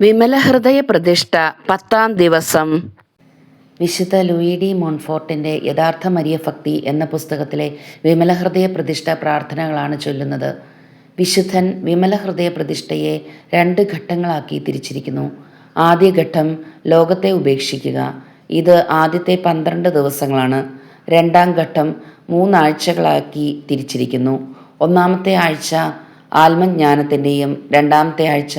വിമലഹൃദയ പ്രതിഷ്ഠ പത്താം ദിവസം. വിശുദ്ധ ലൂയി ഡി മോൺഫോർട്ടിന്റെ യഥാർത്ഥ മരിയഭക്തി എന്ന പുസ്തകത്തിലെ വിമലഹൃദയ പ്രതിഷ്ഠ പ്രാർത്ഥനകളാണ് ചൊല്ലുന്നത്. വിശുദ്ധൻ വിമലഹൃദയ പ്രതിഷ്ഠയെ രണ്ട് ഘട്ടങ്ങളാക്കി തിരിച്ചിരിക്കുന്നു. ആദ്യ ഘട്ടം ലോകത്തെ ഉപേക്ഷിക്കുക. ഇത് ആദ്യത്തെ പന്ത്രണ്ട് ദിവസങ്ങളാണ്. രണ്ടാം ഘട്ടം മൂന്നാഴ്ചകളാക്കി തിരിച്ചിരിക്കുന്നു. ഒന്നാമത്തെ ആഴ്ച ആത്മജ്ഞാനത്തിന്റെയും രണ്ടാമത്തെ ആഴ്ച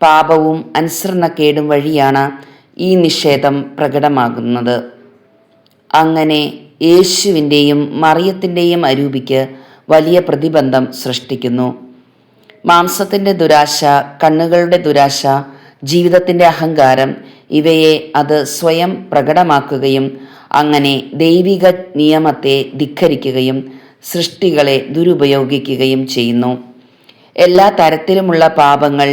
പാപവും അനുസരണക്കേടും വഴിയാണ് ഈ നിഷേധം പ്രകടമാകുന്നത്. അങ്ങനെ യേശുവിന്റെയും മറിയത്തിന്റെയും അരൂപിക്ക് വലിയ പ്രതിബന്ധം സൃഷ്ടിക്കുന്നു. മാംസത്തിന്റെ ദുരാശ കണ്ണുകളുടെ ദുരാശ ജീവിതത്തിന്റെ അഹങ്കാരം ഇവയെ അത് സ്വയം പ്രകടമാക്കുകയും അങ്ങനെ ദൈവിക നിയമത്തെ ധിക്കരിക്കുകയും സൃഷ്ടികളെ ദുരുപയോഗിക്കുകയും ചെയ്യുന്നു. എല്ലാ തരത്തിലുമുള്ള പാപങ്ങൾ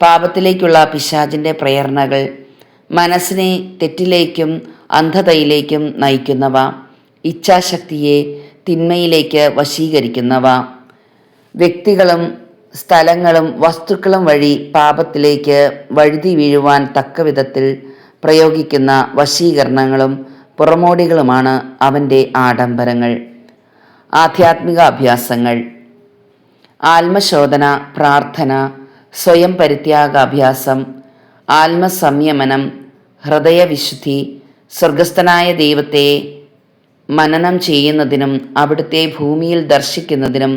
പാപത്തിലേക്കുള്ള പിശാചിന്റെ പ്രേരണകൾ മനസ്സിനെ തെറ്റിലേക്കും അന്ധതയിലേക്കും നയിക്കുന്നവ ഇച്ഛാശക്തിയെ തിന്മയിലേക്ക് വശീകരിക്കുന്നവ. വ്യക്തികളും സ്ഥലങ്ങളും വസ്തുക്കളും വഴി പാപത്തിലേക്ക് വഴുതി വീഴുവാൻ തക്ക വിധത്തിൽ പ്രയോഗിക്കുന്ന വശീകരണങ്ങളും പുറമോടികളുമാണ് അവന്റെ ആഡംബരങ്ങൾ. ആധ്യാത്മിക അഭ്യാസങ്ങൾ ആത്മശോധന പ്രാർത്ഥന സ്വയം പരിത്യാഗാഭ്യാസം ആത്മസംയമനം ഹൃദയവിശുദ്ധി സ്വർഗസ്ഥനായ ദൈവത്തെ മനനം ചെയ്യുന്നതിനും അവിടുത്തെ ഭൂമിയിൽ ദർശിക്കുന്നതിനും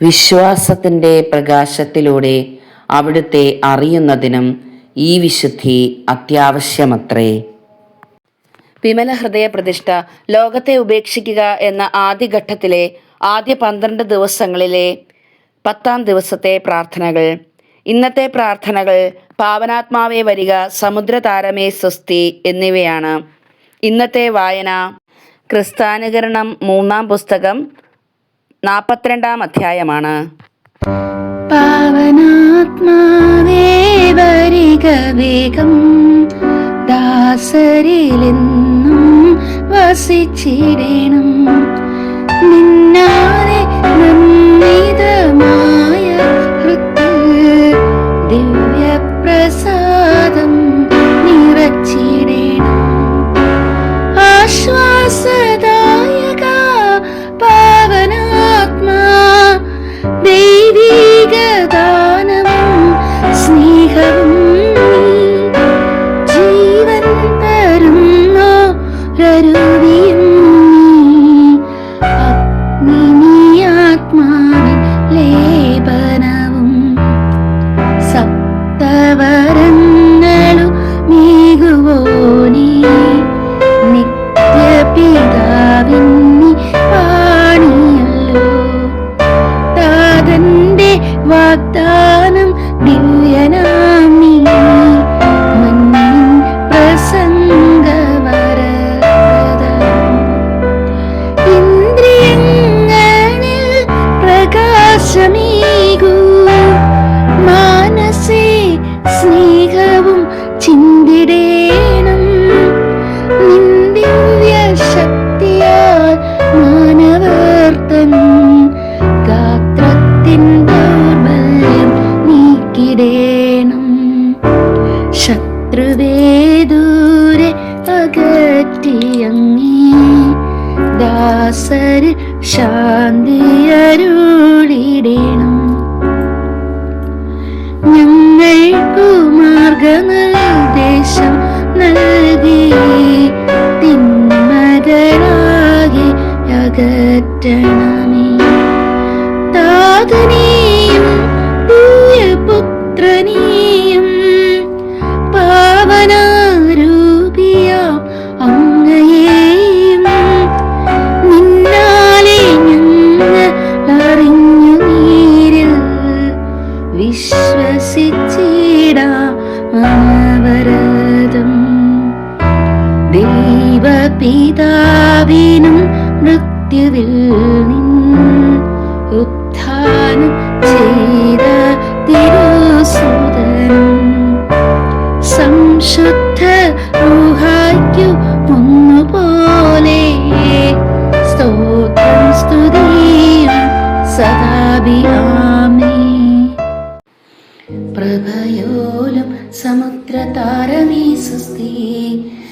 വിശ്വാസത്തിന്റെ പ്രകാശത്തിലൂടെ അവിടുത്തെ അറിയുന്നതിനും ഈ വിശുദ്ധി അത്യാവശ്യമത്രേ. വിമല ഹൃദയ പ്രതിഷ്ഠ ലോകത്തെ ഉപേക്ഷിക്കുക എന്ന ആദ്യഘട്ടത്തിലെ ആദ്യ പന്ത്രണ്ട് ദിവസങ്ങളിലെ പത്താം ദിവസത്തെ പ്രാർത്ഥനകൾ. ഇന്നത്തെ പ്രാർത്ഥനകൾ പാവനാത്മാവേ വരിക സമുദ്രതാരമേ സ്വസ്തി എന്നിവയാണ്. ഇന്നത്തെ വായന ക്രിസ്താനുകരണം മൂന്നാം പുസ്തകം നാൽപ്പത്തിരണ്ടാം അധ്യായമാണ്. പാവനാത്മാവേ വരിക വസിച്ചിടേണം. നിന്നാലെ നിർമ്മിതമായ ദൈവിക ദാനവും സ്നേഹവും ജീവൻ തരുന്നോ രരുവിയും അഗ്നിയാത്മാവിൻ ലേപനവും സപ്തവരങ്ങളും മേകുവോനീ നിത്യപിതാവിന്നി ദാസര് ശാന്തി അരുളിടേണം ഞങ്ങൾക്കു മാർഗനിർദ്ദേശം നൽകി തിന്മകളാകെ അകറ്റണമേ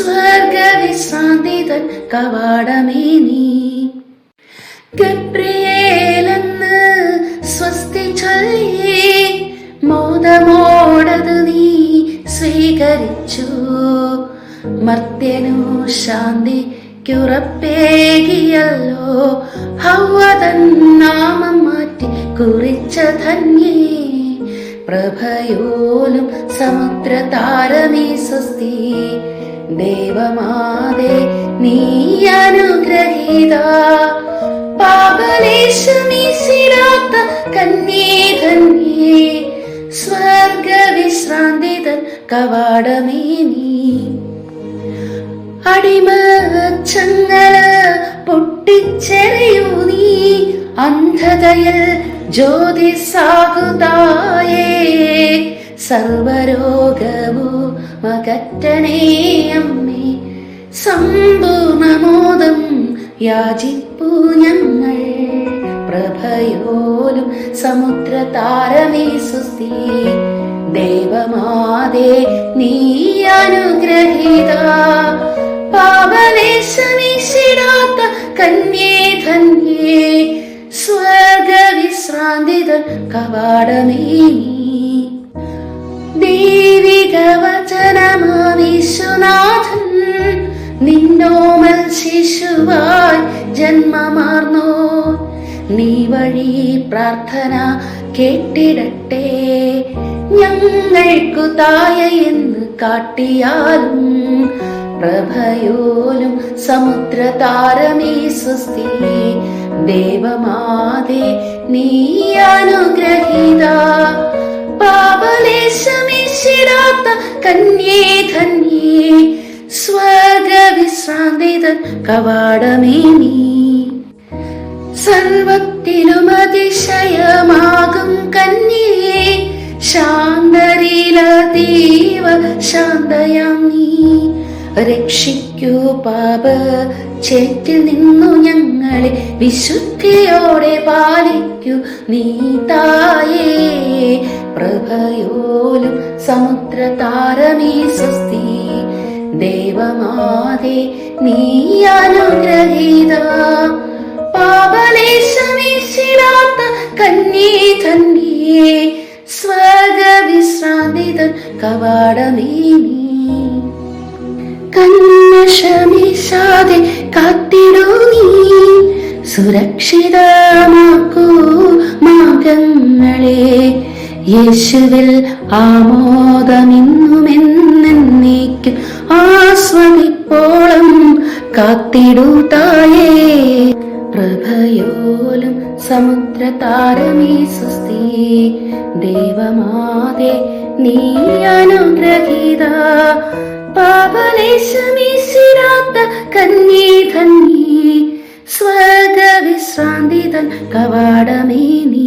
സ്വർഗവിശ്രാന്തിതൻ കവാടമേ നീ. ഗബ്രിയേലെന്ന് സ്വസ്തി ചൊല്ലേ മോദമോടത് നീ സ്വീകരിച്ചു. മർത്യനു ശാന്തിക്കുറപ്പേകിയല്ലോ ഹൗവതൻ നാമം മാറ്റി കുറിച്ച ധന്യേ. പ്രഭയോലും സമുദ്രതാരമേ സ്വസ്തി. ദേവമാതെ നീ അനുഗ്രഹീത. പാപലേശമീശിടാത്ത കന്യേ ധന്യേ സ്വർഗവിശ്രാന്തിതൻ കവാടമേ നീ. അടിമച്ചങ്ങല പൊട്ടിച്ചെറിയൂ നീ. അന്ധതയിൽ ജ്യോതിസാകുതായേ സമ്പൂർണമോദം യാചിപ്പൂ ഞങ്ങൾ. പ്രഭയോലും സമുദ്രതാരമേ സുസ്തി ദൈവമാതേ നീ അനുഗ്രഹീത. പാപലേശമീശിടാത്ത കന്യേ ധന്യേ. സ്വർഗവിശ്രാന്തിതൻ കവാടമേ. ദൈവിക വചനമാ വിശ്വനാഥൻ നിന്നോമൽ ശിശുവായി ജന്മമാർന്നോ. നീ വഴി പ്രാർത്ഥന കേട്ടിടട്ടെ ഞങ്ങൾക്കു തായ എന്ന് കാട്ടിയാലും പ്രഭയോലും സമുദ്രതാരമേ സുസ്തി ദേവമാതേ നീ അനുഗ്രഹീത പാപലേശമീശിടാത്ത കന്യേ ധന്യേ സ്വർഗവിശ്രാന്തിതൻ കവാടമേ നീ. സർവത്തിലും അതിശയമാകും കന്യേ ശാന്തരീലതീവ ശാന്തയാം നീ. രക്ഷിക്കൂ പാപ ചേറ്റിൽ നിന്നു ഞങ്ങളെ വിശുദ്ധിയോടെ പാലിക്കൂ നീ തായേ. പ്രഭയോലും സമുദ്രതാരമേ സ്വസ്തി ദേവമാതേ നീ അനുഗ്രഹീത. പാപലേശമീശിടാത്ത കന്യേ ധന്യേ സ്വർഗവിശ്രാന്തിതൻ കവാടമേ നീ കന്മഷമിശാതെ കാത്തിടൂ നീ. സുരക്ഷിതമാക്കൂ മാർഗങ്ങളെ. യേശുവിൽ ആമോദമിന്നുമെന്നേക്കും ആസ്വദിപ്പോളം കാത്തിടൂ തായേ. പ്രഭയോലും സമുദ്രതാരമേ സുസ്തി ദേവമാതേ നീ അനുഗ്രഹീത. പാപലേശമീശിരാത്ത കന്യേ ധന്യേ സ്വർഗവിശ്രാന്തിതൻ കവാടമേ നീ.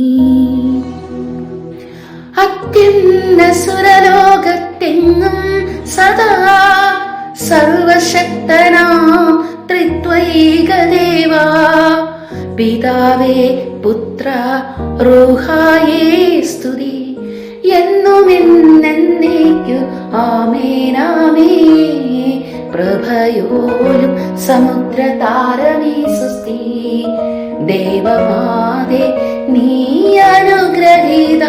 അത്യന്ത സുരലോകത്തെങ്ങും സദാ സർവശക്തനാ ത്രിത്വൈകദേവാ പിതാവേ പുത്ര റൂഹായേ സ്തുതി. എന്നുമെന്നേക്കു ആമേനാമേ പ്രഭയോലും സമുദ്ര സുസ്തി ദേവമാതേ നീ അനുഗ്രഹീത.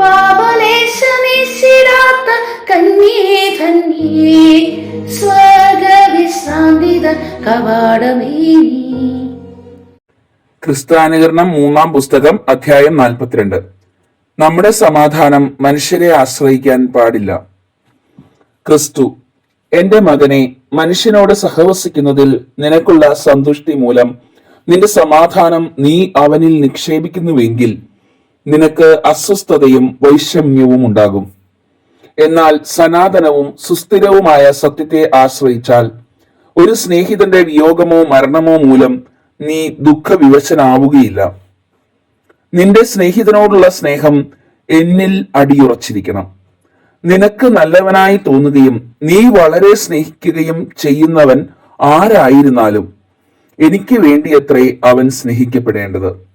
പാപലേശമീശിടാത്ത കന്യേ ധന്യേ. സ്വർഗവിശ്രാന്തിത കവാടമേ നീ. ക്രിസ്ത്യാനികരണം മൂന്നാം പുസ്തകം അധ്യായം നാൽപ്പത്തിരണ്ട്. നമ്മുടെ സമാധാനം മനുഷ്യരെ ആശ്രയിക്കാൻ പാടില്ല. ക്രിസ്തു എന്റെ മകനെ മനുഷ്യനോട് സഹവസിക്കുന്നതിൽ നിനക്കുള്ള സന്തുഷ്ടി മൂലം നിന്റെ സമാധാനം നീ അവനിൽ നിക്ഷേപിക്കുന്നുവെങ്കിൽ നിനക്ക് അസ്വസ്ഥതയും വൈഷമ്യവും ഉണ്ടാകും. എന്നാൽ സനാതനവും സുസ്ഥിരവുമായ സത്യത്തെ ആശ്രയിച്ചാൽ ഒരു സ്നേഹിതന്റെ വിയോഗമോ മരണമോ മൂലം നീ ദുഃഖവിവശനാവുകയില്ല. നിന്റെ സ്നേഹിതനോടുള്ള സ്നേഹം എന്നിൽ അടിയുറച്ചിരിക്കണം. നിനക്ക് നല്ലവനായി തോന്നുകയും നീ വളരെ സ്നേഹിക്കുകയും ചെയ്യുന്നവൻ ആരായിരുന്നാലും എനിക്ക് വേണ്ടിയത്രേ അവൻ സ്നേഹിക്കപ്പെടേണ്ടത്.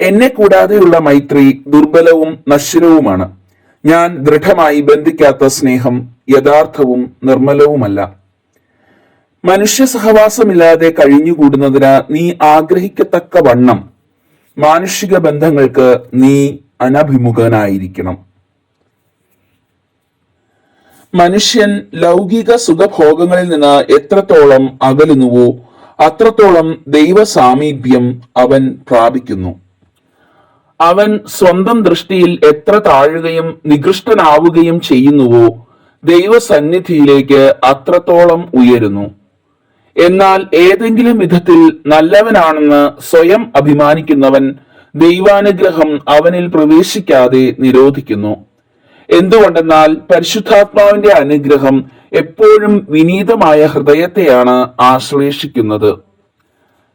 എന്നെ കൂടാതെയുള്ള മൈത്രി ദുർബലവും നശ്വരവുമാണ്. ഞാൻ ദൃഢമായി ബന്ധിക്കാത്ത സ്നേഹം യഥാർത്ഥവും നിർമ്മലവുമല്ല. മനുഷ്യ സഹവാസമില്ലാതെ കഴിഞ്ഞുകൂടുന്നതിന് നീ ആഗ്രഹിക്കത്തക്ക വണ്ണം മാനുഷിക ബന്ധങ്ങൾക്ക് നീ അനഭിമുഖനായിരിക്കണം. മനുഷ്യൻ ലൗകിക സുഖഭോഗങ്ങളിൽ നിന്ന് എത്രത്തോളം അകലുന്നുവോ അത്രത്തോളം ദൈവ സാമീപ്യം അവൻ പ്രാപിക്കുന്നു. അവൻ സ്വന്തം ദൃഷ്ടിയിൽ എത്ര താഴുകയും നികൃഷ്ടനാവുകയും ചെയ്യുന്നുവോ ദൈവസന്നിധിയിലേക്ക് അത്രത്തോളം ഉയരുന്നു. എന്നാൽ ഏതെങ്കിലും വിധത്തിൽ നല്ലവനാണെന്ന് സ്വയം അഭിമാനിക്കുന്നവൻ ദൈവാനുഗ്രഹം അവനിൽ പ്രവേശിക്കാതെ നിരോധിക്കുന്നു. എന്തുകൊണ്ടെന്നാൽ പരിശുദ്ധാത്മാവിന്റെ അനുഗ്രഹം എപ്പോഴും വിനീതമായ ഹൃദയത്തെയാണ് ആശ്ലേഷിക്കുന്നത്.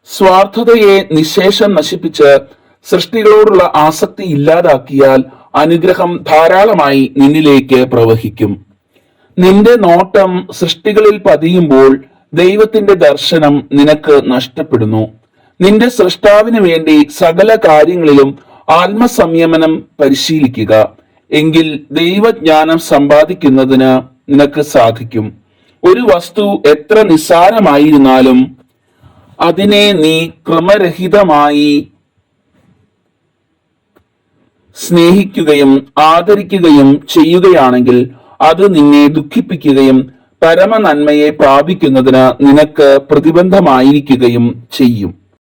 സ്വാർത്ഥതയെ നിശേഷം നശിപ്പിച്ച് സൃഷ്ടികളോടുള്ള ആസക്തി ഇല്ലാതാക്കിയാൽ അനുഗ്രഹം ധാരാളമായി നിന്നിലേക്ക് പ്രവഹിക്കും. നിന്റെ നോട്ടം സൃഷ്ടികളിൽ പതിയുമ്പോൾ ദൈവത്തിന്റെ ദർശനം നിനക്ക് നഷ്ടപ്പെടുന്നു. നിന്റെ സൃഷ്ടാവിന് വേണ്ടി സകല കാര്യങ്ങളിലും ആത്മസംയമനം പരിശീലിക്കുക. എങ്കിൽ ദൈവജ്ഞാനം സമ്പാദിക്കുന്നതിന് നിനക്ക് സാധിക്കും. ഒരു വസ്തു എത്ര നിസ്സാരമായിരുന്നാലും അതിനെ നീ ക്രമരഹിതമായി സ്നേഹിക്കുകയും ആദരിക്കുകയും ചെയ്യുകയാണെങ്കിൽ അത് നിന്നെ ദുഃഖിപ്പിക്കുകയും പരമനന്മയെ പ്രാപിക്കുന്നതിന് നിനക്ക് പ്രതിബന്ധമായിരിക്കുകയും ചെയ്യും.